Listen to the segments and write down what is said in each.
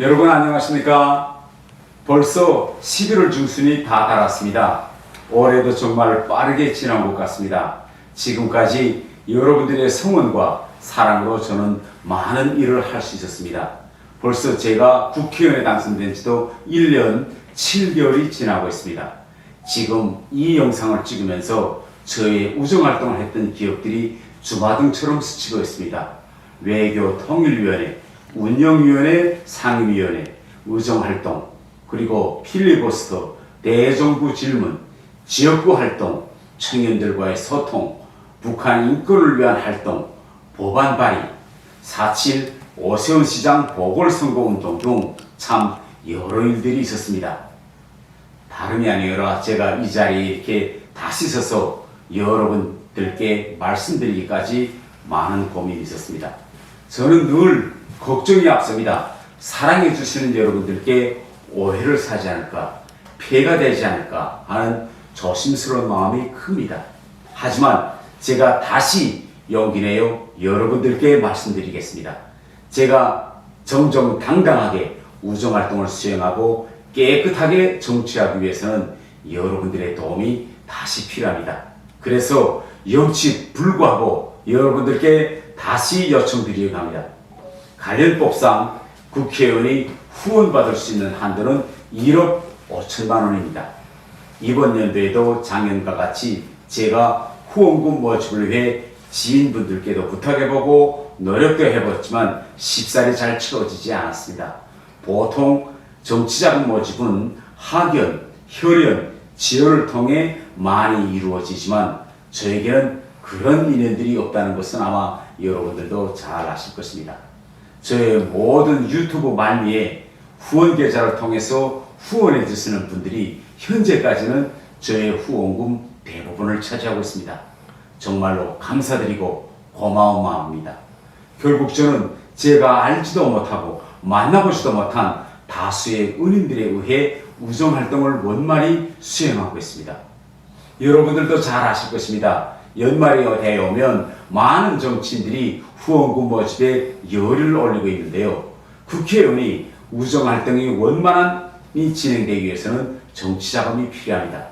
여러분 안녕하십니까? 벌써 11월 중순이 다 달았습니다. 올해도 정말 빠르게 지난 것 같습니다. 지금까지 여러분들의 성원과 사랑으로 저는 많은 일을 할 수 있었습니다. 벌써 제가 국회의원에 당선된 지도 1년 7개월이 지나고 있습니다. 지금 이 영상을 찍으면서 저의 우정활동을 했던 기억들이 주마등처럼 스치고 있습니다. 외교 통일위원회, 운영위원회, 상임위원회, 의정활동, 그리고 필리버스터, 대정부 질문, 지역구 활동, 청년들과의 소통, 북한 인권을 위한 활동, 법안 발의, 4.7 오세훈 시장 보궐선거운동 등 참 여러 일들이 있었습니다. 다름이 아니라 제가 이 자리에 이렇게 다시 서서 여러분들께 말씀드리기까지 많은 고민이 있었습니다. 저는 늘 걱정이 앞섭니다. 사랑해 주시는 여러분들께 오해를 사지 않을까, 폐가 되지 않을까 하는 조심스러운 마음이 큽니다. 하지만 제가 다시 용기 내어 여러분들께 말씀드리겠습니다. 제가 정정당당하게 우정활동을 수행하고 깨끗하게 정치하기 위해서는 여러분들의 도움이 다시 필요합니다. 그래서 염치 불구하고 여러분들께 다시 요청드리려고 합니다. 관련법상 국회의원이 후원받을 수 있는 한도는 1억 5천만 원입니다. 이번 연도에도 작년과 같이 제가 후원금 모집을 위해 지인분들께도 부탁해보고 노력도 해봤지만 쉽사리 잘 치러지지 않았습니다. 보통 정치자금 모집은 학연, 혈연, 지연을 통해 많이 이루어지지만 저에게는 그런 인연들이 없다는 것은 아마 여러분들도 잘 아실 것입니다. 저의 모든 유튜브 말미에 후원 계좌를 통해서 후원해 주시는 분들이 현재까지는 저의 후원금 대부분을 차지하고 있습니다. 정말로 감사드리고 고마운 마음입니다. 결국 저는 제가 알지도 못하고 만나보지도 못한 다수의 은인들에 의해 우정 활동을 원만히 수행하고 있습니다. 여러분들도 잘 아실 것입니다. 연말이 되어오면 많은 정치인들이 후원금 모집에 열을 올리고 있는데요. 국회의원이 우정활동이 원만히 진행되기 위해서는 정치자금이 필요합니다.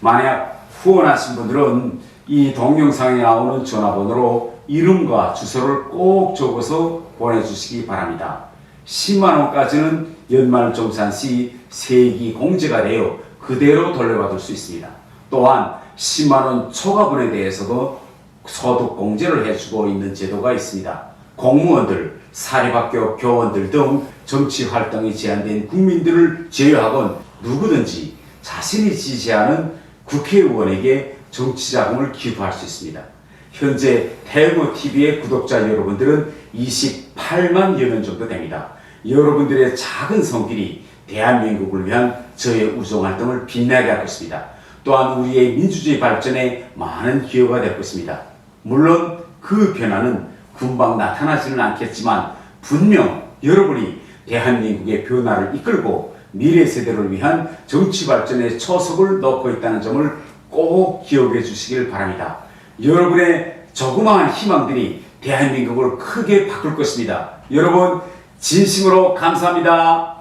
만약 후원하신 분들은 이 동영상에 나오는 전화번호로 이름과 주소를 꼭 적어서 보내주시기 바랍니다. 10만원까지는 연말정산 시 세기 공제가 되어 그대로 돌려받을 수 있습니다. 또한 10만원 초과분에 대해서도 소득 공제를 해주고 있는 제도가 있습니다. 공무원들, 사립학교 교원들 등 정치 활동이 제한된 국민들을 제외하곤 누구든지 자신이 지지하는 국회의원에게 정치자금을 기부할 수 있습니다. 현재 대구 TV의 구독자 여러분들은 28만 여 명 정도 됩니다. 여러분들의 작은 손길이 대한민국을 위한 저의 우정 활동을 빛나게 할 것입니다. 또한 우리의 민주주의 발전에 많은 기여가 될 것입니다. 물론 그 변화는 금방 나타나지는 않겠지만 분명 여러분이 대한민국의 변화를 이끌고 미래 세대를 위한 정치 발전의 초석을 놓고 있다는 점을 꼭 기억해 주시길 바랍니다. 여러분의 조그마한 희망들이 대한민국을 크게 바꿀 것입니다. 여러분 진심으로 감사합니다.